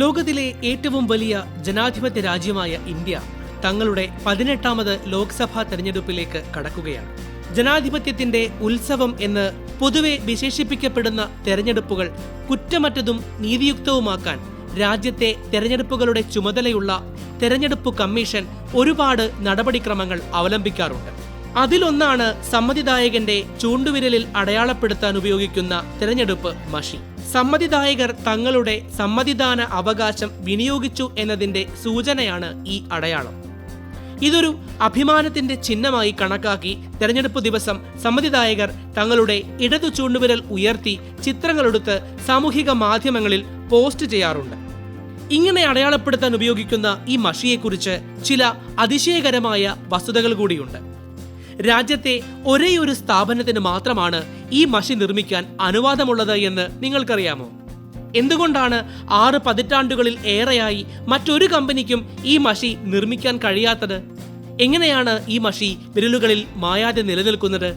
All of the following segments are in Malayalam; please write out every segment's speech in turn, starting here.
ലോകത്തിലെ ഏറ്റവും വലിയ ജനാധിപത്യ രാജ്യമായ ഇന്ത്യ തങ്ങളുടെ പതിനെട്ടാമത് ലോക്സഭാ തെരഞ്ഞെടുപ്പിലേക്ക് കടക്കുകയാണ്. ജനാധിപത്യത്തിന്റെ ഉത്സവം എന്ന് പൊതുവെ വിശേഷിപ്പിക്കപ്പെടുന്ന തെരഞ്ഞെടുപ്പുകൾ കുറ്റമറ്റതും നീതിയുക്തവുമാക്കാൻ രാജ്യത്തെ തെരഞ്ഞെടുപ്പുകളുടെ ചുമതലയുള്ള തെരഞ്ഞെടുപ്പ് കമ്മീഷൻ ഒരുപാട് നടപടിക്രമങ്ങൾ അവലംബിക്കാറുണ്ട്. അതിലൊന്നാണ് സമ്മതിദായകന്റെ ചൂണ്ടുവിരലിൽ അടയാളപ്പെടുത്താൻ ഉപയോഗിക്കുന്ന തെരഞ്ഞെടുപ്പ് മഷി. സമ്മതിദായകർ തങ്ങളുടെ സമ്മതിദാന അവകാശം വിനിയോഗിച്ചു എന്നതിന്റെ സൂചനയാണ് ഈ അടയാളം. ഇതൊരു അഭിമാനത്തിന്റെ ചിഹ്നമായി കണക്കാക്കി തെരഞ്ഞെടുപ്പ് ദിവസം സമ്മതിദായകർ തങ്ങളുടെ ഇടതു ചൂണ്ടുവിരൽ ഉയർത്തി ചിത്രങ്ങളെടുത്ത് സാമൂഹിക മാധ്യമങ്ങളിൽ പോസ്റ്റ് ചെയ്യാറുണ്ട്. ഇങ്ങനെ അടയാളപ്പെടുത്താൻ ഉപയോഗിക്കുന്ന ഈ മഷിയെക്കുറിച്ച് ചില അതിശയകരമായ വസ്തുതകൾ കൂടിയുണ്ട്. രാജ്യത്തെ ഒരേ ഒരു സ്ഥാപനത്തിന് മാത്രമാണ് ഈ മഷി നിർമ്മിക്കാൻ അനുവാദമുള്ളത് എന്ന് നിങ്ങൾക്കറിയാമോ? എന്തുകൊണ്ടാണ് ആറ് പതിറ്റാണ്ടുകളിൽ ഏറെയായി മറ്റൊരു കമ്പനിക്കും ഈ മഷി നിർമ്മിക്കാൻ കഴിയാത്തത്? എങ്ങനെയാണ് ഈ മഷി വിരലുകളിൽ മായാതെ നിലനിൽക്കുന്നത്?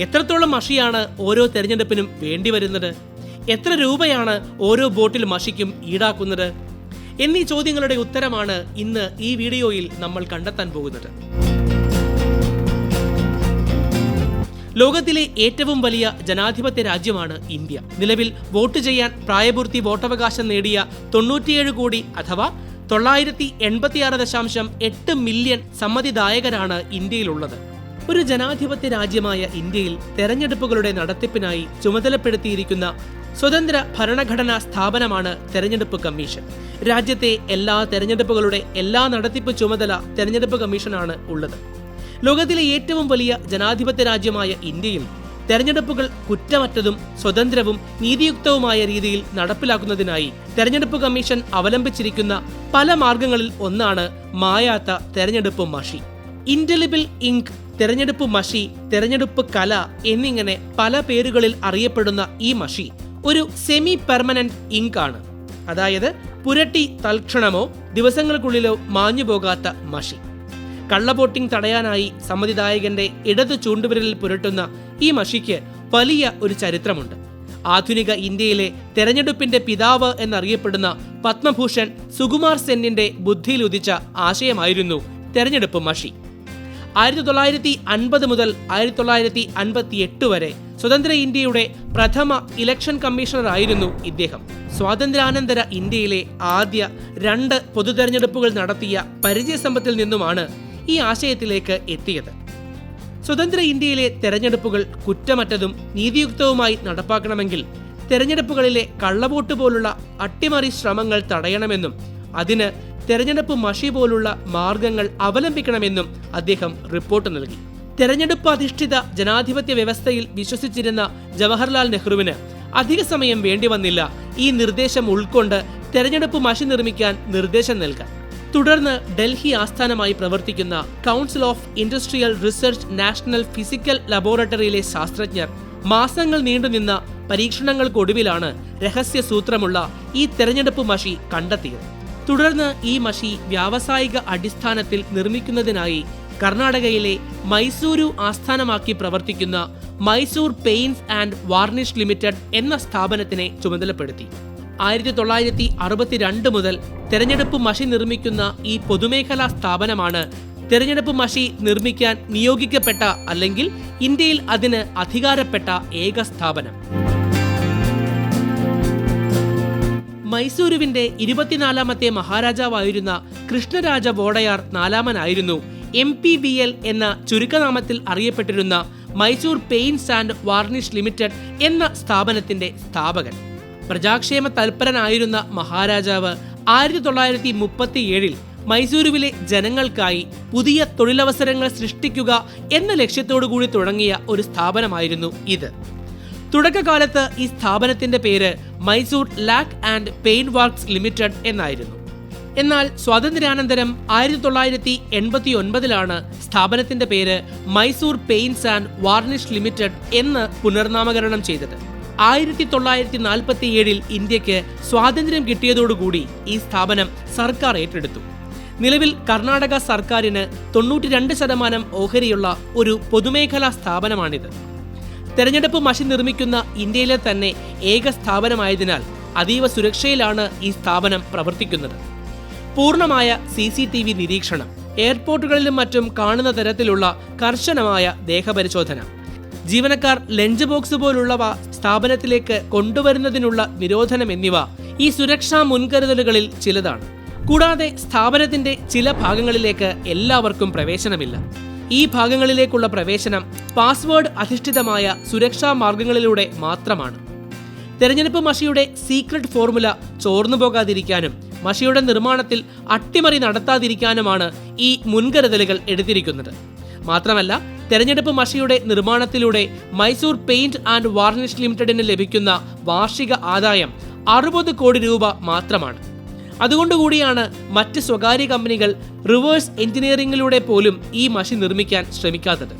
എത്രത്തോളം മഷിയാണ് ഓരോ തെരഞ്ഞെടുപ്പിനും വേണ്ടിവരുന്നത് എത്ര രൂപയാണ് ഓരോ ബോട്ടിൽ മഷിക്കും ഈടാക്കുന്നത്? എന്നീ ചോദ്യങ്ങളുടെ ഉത്തരമാണ് ഇന്ന് ഈ വീഡിയോയിൽ നമ്മൾ കണ്ടെത്താൻ പോകുന്നത്. ലോകത്തിലെ ഏറ്റവും വലിയ ജനാധിപത്യ രാജ്യമാണ് ഇന്ത്യ. നിലവിൽ വോട്ട് ചെയ്യാൻ പ്രായപൂർത്തി വോട്ടവകാശം നേടിയ തൊണ്ണൂറ്റിയേഴ് കോടി അഥവാ തൊള്ളായിരത്തി എൺപത്തിയാറ് ദശാംശം എട്ട് മില്യൺ സമ്മതിദായകരാണ് ഇന്ത്യയിലുള്ളത്. ഒരു ജനാധിപത്യ രാജ്യമായ ഇന്ത്യയിൽ തെരഞ്ഞെടുപ്പുകളുടെ നടത്തിപ്പിനായി ചുമതലപ്പെടുത്തിയിരിക്കുന്ന സ്വതന്ത്ര ഭരണഘടനാ സ്ഥാപനമാണ് തെരഞ്ഞെടുപ്പ് കമ്മീഷൻ. രാജ്യത്തെ എല്ലാ തെരഞ്ഞെടുപ്പുകളുടെ എല്ലാ നടത്തിപ്പ് ചുമതല തെരഞ്ഞെടുപ്പ് കമ്മീഷനാണ് ഉള്ളത്. ലോകത്തിലെ ഏറ്റവും വലിയ ജനാധിപത്യ രാജ്യമായ ഇന്ത്യയിൽ തെരഞ്ഞെടുപ്പുകൾ കുറ്റമറ്റതും സ്വതന്ത്രവും നീതിയുക്തവുമായ രീതിയിൽ നടപ്പിലാക്കുന്നതിനായി തെരഞ്ഞെടുപ്പ് കമ്മീഷൻ അവലംബിച്ചിരിക്കുന്ന പല മാർഗങ്ങളിൽ ഒന്നാണ് മായാത്ത തെരഞ്ഞെടുപ്പ് മഷി. ഇന്റലിബിൾ ഇങ്ക് തെരഞ്ഞെടുപ്പ് മഷി തെരഞ്ഞെടുപ്പ് കല എന്നിങ്ങനെ പല പേരുകളിൽ അറിയപ്പെടുന്ന ഈ മഷി ഒരു സെമി പെർമനന്റ് ഇങ്ക് ആണ് അതായത് പുരട്ടി തൽക്ഷണമോ ദിവസങ്ങൾക്കുള്ളിലോ മാഞ്ഞു പോകാത്ത മഷി. കള്ളവോട്ടിംഗ് തടയാനായി സമ്മതിദായകന്റെ ഇടത് ചൂണ്ടുവിരലിൽ പുരട്ടുന്ന ഈ മഷിക്ക് വലിയ ഒരു ചരിത്രമുണ്ട്. ആധുനിക ഇന്ത്യയിലെ തെരഞ്ഞെടുപ്പിന്റെ പിതാവ് എന്നറിയപ്പെടുന്ന പത്മഭൂഷൺ സുകുമാർ സെന്നിന്റെ ബുദ്ധിയിൽ ഉദിച്ച ആശയമായിരുന്നു തെരഞ്ഞെടുപ്പ് മഷി. ആയിരത്തി തൊള്ളായിരത്തി അൻപത് മുതൽ ആയിരത്തി തൊള്ളായിരത്തി അൻപത്തി എട്ട് വരെ സ്വതന്ത്ര ഇന്ത്യയുടെ പ്രഥമ ഇലക്ഷൻ കമ്മീഷണർ ആയിരുന്നു ഇദ്ദേഹം. സ്വാതന്ത്ര്യാനന്തര ഇന്ത്യയിലെ ആദ്യ രണ്ട് പൊതു തെരഞ്ഞെടുപ്പുകൾ നടത്തിയ പരിചയസമ്പത്തിൽ നിന്നുമാണ് ഈ ആശയത്തിലേക്ക് എത്തിയത്. സ്വതന്ത്ര ഇന്ത്യയിലെ തെരഞ്ഞെടുപ്പുകൾ കുറ്റമറ്റതും നീതിയുക്തവുമായി നടപ്പാക്കണമെങ്കിൽ തെരഞ്ഞെടുപ്പുകളിലെ കള്ളവോട്ട് പോലുള്ള അട്ടിമറി ശ്രമങ്ങൾ തടയണമെന്നും അതിന് തെരഞ്ഞെടുപ്പ് മഷി പോലുള്ള മാർഗങ്ങൾ അവലംബിക്കണമെന്നും അദ്ദേഹം റിപ്പോർട്ട് നൽകി. തെരഞ്ഞെടുപ്പ് അധിഷ്ഠിത ജനാധിപത്യ വ്യവസ്ഥയിൽ വിശ്വസിച്ചിരുന്ന ജവഹർലാൽ നെഹ്റുവിന് അധിക സമയം വേണ്ടി വന്നില്ല. ഈ നിർദ്ദേശം ഉൾക്കൊണ്ട് തെരഞ്ഞെടുപ്പ് മഷി നിർമ്മിക്കാൻ നിർദ്ദേശം നൽകാൻ തുടർന്ന് ഡൽഹി ആസ്ഥാനമായി പ്രവർത്തിക്കുന്ന council of industrial research national physical ലബോറട്ടറിയിലെ ശാസ്ത്രജ്ഞർ മാസങ്ങൾ നീണ്ടുനിന്ന പരീക്ഷണങ്ങൾക്കൊടുവിലാണ് രഹസ്യ സൂത്രമുള്ള ഈ തെരഞ്ഞെടുപ്പ് മഷി കണ്ടെത്തിയത്. തുടർന്ന് ഈ മഷി വ്യാവസായിക അടിസ്ഥാനത്തിൽ നിർമ്മിക്കുന്നതിനായി കർണാടകയിലെ മൈസൂരു ആസ്ഥാനമാക്കി പ്രവർത്തിക്കുന്ന Mysore paints and varnish limited എന്ന സ്ഥാപനത്തിനെ ചുമതലപ്പെടുത്തി. ആയിരത്തി തൊള്ളായിരത്തി അറുപത്തിരണ്ട് മുതൽ തെരഞ്ഞെടുപ്പ് മഷി നിർമ്മിക്കുന്ന ഈ പൊതുമേഖലാ സ്ഥാപനമാണ് തെരഞ്ഞെടുപ്പ് മഷി നിർമ്മിക്കാൻ നിയോഗിക്കപ്പെട്ട അല്ലെങ്കിൽ ഇന്ത്യയിൽ അതിന് അധികാരപ്പെട്ട ഏക സ്ഥാപനം. മൈസൂരുവിന്റെ ഇരുപത്തിനാലാമത്തെ മഹാരാജാവായിരുന്ന കൃഷ്ണരാജ വോഡയാർ നാലാമനായിരുന്നു. എം പി ബി എൽ എന്ന ചുരുക്കനാമത്തിൽ അറിയപ്പെട്ടിരുന്ന Mysore paints and varnish limited എന്ന സ്ഥാപനത്തിന്റെ സ്ഥാപകൻ. പ്രജാക്ഷേമ തൽപരനായിരുന്ന മഹാരാജാവ് ആയിരത്തി തൊള്ളായിരത്തി മുപ്പത്തിയേഴിൽ മൈസൂരുവിലെ ജനങ്ങൾക്കായി പുതിയ തൊഴിലവസരങ്ങൾ സൃഷ്ടിക്കുക എന്ന ലക്ഷ്യത്തോടു കൂടി തുടങ്ങിയ ഒരു സ്ഥാപനമായിരുന്നു ഇത്. തുടക്കകാലത്ത് ഈ സ്ഥാപനത്തിന്റെ പേര് Mysore lac and paint works limited എന്നായിരുന്നു. എന്നാൽ സ്വാതന്ത്ര്യാനന്തരം ആയിരത്തി തൊള്ളായിരത്തി എൺപത്തി ഒൻപതിലാണ് സ്ഥാപനത്തിന്റെ പേര് Mysore paints and varnish limited എന്ന് പുനർനാമകരണം ചെയ്തത്. ആയിരത്തി തൊള്ളായിരത്തി നാൽപ്പത്തി ഏഴിൽ ഇന്ത്യയ്ക്ക് സ്വാതന്ത്ര്യം കിട്ടിയതോടുകൂടി ഈ സ്ഥാപനം സർക്കാർ ഏറ്റെടുത്തു. നിലവിൽ കർണാടക സർക്കാരിന് തൊണ്ണൂറ്റി രണ്ട് ശതമാനം ഓഹരിയുള്ള ഒരു പൊതുമേഖലാ സ്ഥാപനമാണിത്. തെരഞ്ഞെടുപ്പ് മഷി നിർമ്മിക്കുന്ന ഇന്ത്യയിലെ തന്നെ ഏക സ്ഥാപനമായതിനാൽ അതീവ സുരക്ഷയിലാണ് ഈ സ്ഥാപനം പ്രവർത്തിക്കുന്നത്. പൂർണമായ സി സി ടി വി നിരീക്ഷണം എയർപോർട്ടുകളിലും മറ്റും കാണുന്ന തരത്തിലുള്ള കർശനമായ ദേഹപരിശോധന ജീവനക്കാർ ലഞ്ച് ബോക്സ് പോലുള്ളവ സ്ഥാപനത്തിലേക്ക് കൊണ്ടുവരുന്നതിനുള്ള നിരോധനം എന്നിവ ഈ സുരക്ഷാ മുൻകരുതലുകളിൽ ചിലതാണ്. കൂടാതെ സ്ഥാപനത്തിന്റെ ചില ഭാഗങ്ങളിലേക്ക് എല്ലാവർക്കും പ്രവേശനമില്ല. ഈ ഭാഗങ്ങളിലേക്കുള്ള പ്രവേശനം പാസ്വേഡ് അധിഷ്ഠിതമായ സുരക്ഷാ മാർഗങ്ങളിലൂടെ മാത്രമാണ്. തെരഞ്ഞെടുപ്പ് മഷിയുടെ സീക്രട്ട് ഫോർമുല ചോർന്നു പോകാതിരിക്കാനും മഷിയുടെ നിർമ്മാണത്തിൽ അട്ടിമറി നടത്താതിരിക്കാനുമാണ് ഈ മുൻകരുതലുകൾ എടുത്തിരിക്കുന്നത്. മാത്രമല്ല തെരഞ്ഞെടുപ്പ് മഷിയുടെ നിർമ്മാണത്തിലൂടെ മൈസൂർ പെയിന്റ് ആൻഡ് വാർണിഷ് ലിമിറ്റഡിന് ലഭിക്കുന്ന വാർഷിക ആദായം അറുപത് കോടി രൂപ മാത്രമാണ്. അതുകൊണ്ടുകൂടിയാണ് മറ്റ് സ്വകാര്യ കമ്പനികൾ റിവേഴ്സ് എഞ്ചിനീയറിംഗിലൂടെ പോലും ഈ മഷി നിർമ്മിക്കാൻ ശ്രമിക്കാത്തത്.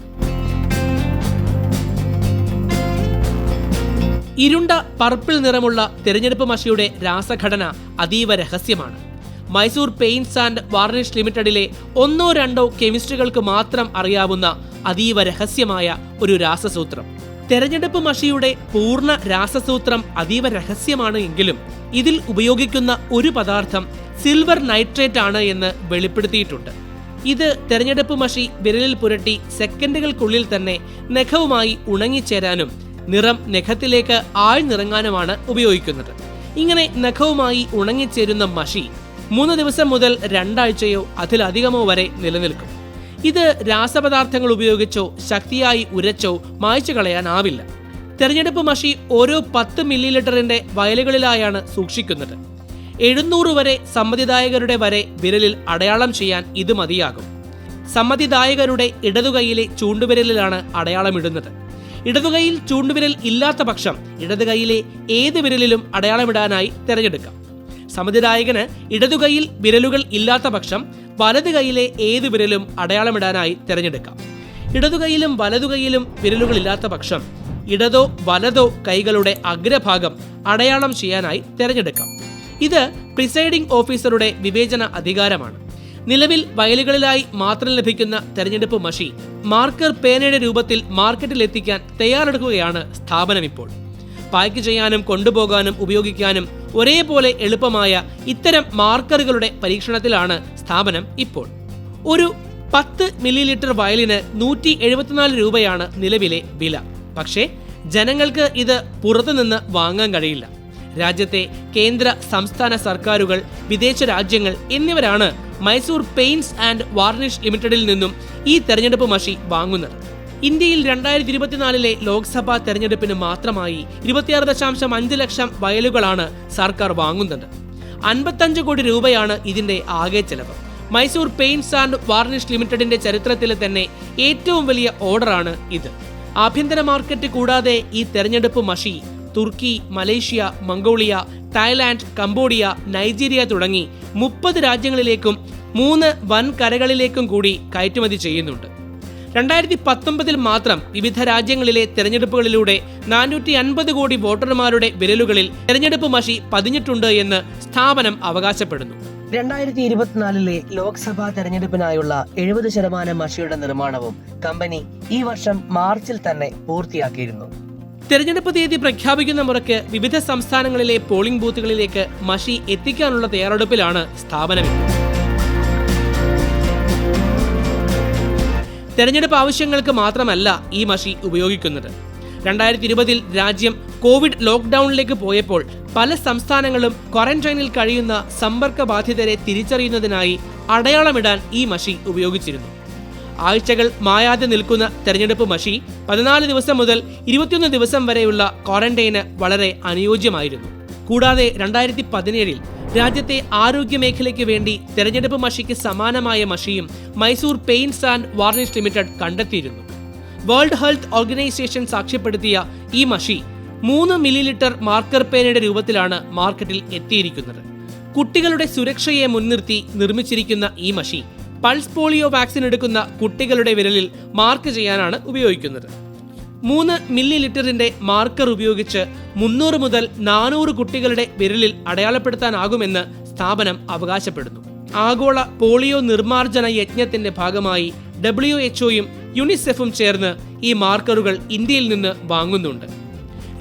ഇരുണ്ട പർപ്പിൾ നിറമുള്ള തിരഞ്ഞെടുപ്പ് മഷിയുടെ രാസഘടന അതീവ രഹസ്യമാണ്. മൈസൂർ പെയിന്റ്സ് ആൻഡ് വാർണിഷ് ലിമിറ്റഡിലെ ഒന്നോ രണ്ടോ കെമിസ്ട്രികൾക്ക് മാത്രം അറിയാവുന്ന അതീവ രഹസ്യമായ ഒരു രാസസൂത്രം. തെരഞ്ഞെടുപ്പ് മഷിയുടെ പൂർണ രാസസൂത്രം അതീവ രഹസ്യമാണ് എങ്കിലും ഇതിൽ ഉപയോഗിക്കുന്ന ഒരു പദാർത്ഥം സിൽവർ നൈട്രേറ്റ് ആണ് എന്ന് വെളിപ്പെടുത്തിയിട്ടുണ്ട്. ഇത് തെരഞ്ഞെടുപ്പ് മഷി വിരലിൽ പുരട്ടി സെക്കൻഡുകൾക്കുള്ളിൽ തന്നെ നഖവുമായി ഉണങ്ങിച്ചേരാനും നിറം നഖത്തിലേക്ക് ആഴ്ന്നിറങ്ങാനുമാണ് ഉപയോഗിക്കുന്നത്. ഇങ്ങനെ നഖവുമായി ഉണങ്ങിച്ചേരുന്ന മഷി മൂന്ന് ദിവസം മുതൽ രണ്ടാഴ്ചയോ അതിലധികമോ വരെ നിലനിൽക്കും. ഇത് രാസപദാർത്ഥങ്ങൾ ഉപയോഗിച്ചോ ശക്തിയായി ഉരച്ചോ മായ്ച്ചു കളയാനാവില്ല. തെരഞ്ഞെടുപ്പ് മഷി ഓരോ പത്ത് മില്ലി ലിറ്ററിന്റെ വയലുകളിലായാണ് സൂക്ഷിക്കുന്നത്. എഴുന്നൂറ് വരെ സമ്മതിദായകരുടെ വരെ വിരലിൽ അടയാളം ചെയ്യാൻ ഇത് മതിയാകും. സമ്മതിദായകരുടെ ഇടതുകൈയിലെ ചൂണ്ടുവിരലിലാണ് അടയാളമിടുന്നത്. ഇടതുകൈയിൽ ചൂണ്ടുവിരൽ ഇല്ലാത്ത പക്ഷം ഇടതുകൈയിലെ ഏത് വിരലിലും അടയാളമിടാനായി തിരഞ്ഞെടുക്കാം. സമ്മതിദായകന് ഇടതുകൈയിൽ വിരലുകൾ ഇല്ലാത്ത പക്ഷം വലതു കൈയിലെ ഏത് വിരലും അടയാളമിടാനായി തിരഞ്ഞെടുക്കാം. ഇടതുകൈയിലും വലതുകൈയിലും വിരലുകളില്ലാത്ത പക്ഷം ഇടതോ വലതോ കൈകളുടെ അഗ്രഭാഗം അടയാളം ചെയ്യാനായി തിരഞ്ഞെടുക്കാം. ഇത് പ്രിസൈഡിംഗ് ഓഫീസറുടെ വിവേചന അധികാരമാണ്. നിലവിൽ വയലുകളിലായി മാത്രം ലഭിക്കുന്ന തെരഞ്ഞെടുപ്പ് മഷി മാർക്കർ പേനയുടെ രൂപത്തിൽ മാർക്കറ്റിൽ എത്തിക്കാൻ തയ്യാറെടുക്കുകയാണ് സ്ഥാപനം ഇപ്പോൾ പായ്ക്ക് ചെയ്യാനും കൊണ്ടുപോകാനും ഉപയോഗിക്കാനും ഒരേപോലെ എളുപ്പമായ ഇത്തരം മാർക്കറുകളുടെ പരീക്ഷണത്തിലാണ് സ്ഥാപനം ഇപ്പോൾ. ഒരു പത്ത് മില്ലി ലിറ്റർ വയലിന് നൂറ്റി എഴുപത്തിനാല് രൂപയാണ് നിലവിലെ വില. പക്ഷേ ജനങ്ങൾക്ക് ഇത് പുറത്തുനിന്ന് വാങ്ങാൻ കഴിയില്ല. രാജ്യത്തെ കേന്ദ്ര സംസ്ഥാന സർക്കാരുകൾ വിദേശ രാജ്യങ്ങൾ എന്നിവരാണ് മൈസൂർ പെയിൻസ് ആൻഡ് വാർണിഷ് ലിമിറ്റഡിൽ നിന്നും ഈ തെരഞ്ഞെടുപ്പ് മഷി വാങ്ങുന്നത്. ഇന്ത്യയിൽ രണ്ടായിരത്തി ഇരുപത്തിനാലിലെ ലോക്സഭാ തെരഞ്ഞെടുപ്പിന് മാത്രമായി ഇരുപത്തിയാറ് ദശാംശം അഞ്ച് ലക്ഷം വയലുകളാണ് സർക്കാർ വാങ്ങുന്നത്. അൻപത്തഞ്ച് കോടി രൂപയാണ് ഇതിന്റെ ആകെ ചെലവ്. മൈസൂർ പെയിന്റ്സ് ആൻഡ് വാർണിഷ് ലിമിറ്റഡിന്റെ ചരിത്രത്തിലെ തന്നെ ഏറ്റവും വലിയ ഓർഡറാണ് ഇത്. ആഭ്യന്തര മാർക്കറ്റ് കൂടാതെ ഈ തെരഞ്ഞെടുപ്പ് മഷി Turkey Malaysia Mongolia Thailand Cambodia Nigeria തുടങ്ങി മുപ്പത് രാജ്യങ്ങളിലേക്കും മൂന്ന് വൻ കരകളിലേക്കും കൂടി കയറ്റുമതി ചെയ്യുന്നുണ്ട്. രണ്ടായിരത്തി പത്തൊമ്പതിൽ മാത്രം വിവിധ രാജ്യങ്ങളിലെ തെരഞ്ഞെടുപ്പുകളിലൂടെ നാനൂറ്റി അൻപത് കോടി വോട്ടർമാരുടെ വിരലുകളിൽ തെരഞ്ഞെടുപ്പ് മഷി പതിഞ്ഞിട്ടുണ്ട് എന്ന് സ്ഥാപനം അവകാശപ്പെടുന്നു. രണ്ടായിരത്തി ഇരുപത്തിനാലിലെ ലോക്സഭാ തെരഞ്ഞെടുപ്പിനായുള്ള എഴുപത് ശതമാനം മഷിയുടെ നിർമ്മാണവും കമ്പനി ഈ വർഷം മാർച്ചിൽ തന്നെ പൂർത്തിയാക്കിയിരുന്നു. തെരഞ്ഞെടുപ്പ് തീയതി പ്രഖ്യാപിക്കുന്ന മുറയ്ക്ക് വിവിധ സംസ്ഥാനങ്ങളിലെ പോളിംഗ് ബൂത്തുകളിലേക്ക് മഷി എത്തിക്കാനുള്ള തയ്യാറെടുപ്പിലാണ് സ്ഥാപനം തെരഞ്ഞെടുപ്പ് ആവശ്യങ്ങൾക്ക് മാത്രമല്ല ഈ മഷി ഉപയോഗിക്കുന്നത്. രണ്ടായിരത്തി ഇരുപതിൽ രാജ്യം കോവിഡ് ലോക്ക്ഡൌണിലേക്ക് പോയപ്പോൾ പല സംസ്ഥാനങ്ങളും ക്വാറന്റൈനിൽ കഴിയുന്ന സമ്പർക്ക ബാധിതരെ തിരിച്ചറിയുന്നതിനായി അടയാളമിടാൻ ഈ മഷി ഉപയോഗിച്ചിരുന്നു. ആഴ്ചകൾ മായാതെ നിൽക്കുന്ന തെരഞ്ഞെടുപ്പ് മഷി പതിനാല് ദിവസം മുതൽ ഇരുപത്തിയൊന്ന് ദിവസം വരെയുള്ള ക്വാറന്റൈന് വളരെ അനുയോജ്യമായിരുന്നു. കൂടാതെ രണ്ടായിരത്തി പതിനേഴിൽ രാജ്യത്തെ ആരോഗ്യ മേഖലയ്ക്ക് വേണ്ടി തെരഞ്ഞെടുപ്പ് മഷിക്ക് സമാനമായ മഷിയും Mysore paints and varnish limited കണ്ടെത്തിയിരുന്നു. വേൾഡ് ഹെൽത്ത് ഓർഗനൈസേഷൻ സാക്ഷ്യപ്പെടുത്തിയ ഈ മഷി മൂന്ന് മില്ലി ലിറ്റർ മാർക്കർ പേനയുടെ രൂപത്തിലാണ് മാർക്കറ്റിൽ എത്തിയിരിക്കുന്നത്. കുട്ടികളുടെ സുരക്ഷയെ മുൻനിർത്തി നിർമ്മിച്ചിരിക്കുന്ന ഈ മഷി പൾസ് പോളിയോ വാക്സിൻ എടുക്കുന്ന കുട്ടികളുടെ വിരലിൽ മാർക്ക് ചെയ്യാനാണ് ഉപയോഗിക്കുന്നത്. മൂന്ന് മില്ലി ലിറ്ററിന്റെ മാർക്കർ ഉപയോഗിച്ച് മുന്നൂറ് മുതൽ നാനൂറ് കുട്ടികളുടെ വിരലിൽ അടയാളപ്പെടുത്താനാകുമെന്ന് സ്ഥാപനം അവകാശപ്പെടുന്നു. ആഗോള പോളിയോ നിർമ്മാർജന യജ്ഞത്തിന്റെ ഭാഗമായി ഡബ്ല്യു എച്ച്ഒയും യുണിസെഫും ചേർന്ന് ഈ മാർക്കറുകൾ ഇന്ത്യയിൽ നിന്ന് വാങ്ങുന്നുണ്ട്.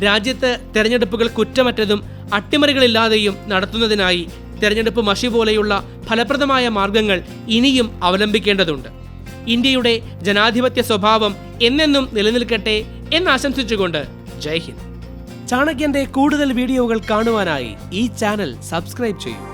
രാജ്യത്ത് തെരഞ്ഞെടുപ്പുകൾ കുറ്റമറ്റതും അട്ടിമറികളില്ലാതെയും നടത്തുന്നതിനായി തെരഞ്ഞെടുപ്പ് മഷി പോലെയുള്ള ഫലപ്രദമായ മാർഗങ്ങൾ ഇനിയും അവലംബിക്കേണ്ടതുണ്ട്. ഇന്ത്യയുടെ ജനാധിപത്യ സ്വഭാവം എന്നെന്നും നിലനിൽക്കട്ടെ എന്നാശംസിച്ചുകൊണ്ട് ജയ് ഹിന്ദ്. ചാണക്യന്റെ കൂടുതൽ വീഡിയോകൾ കാണുവാനായി ഈ ചാനൽ സബ്സ്ക്രൈബ് ചെയ്യൂ.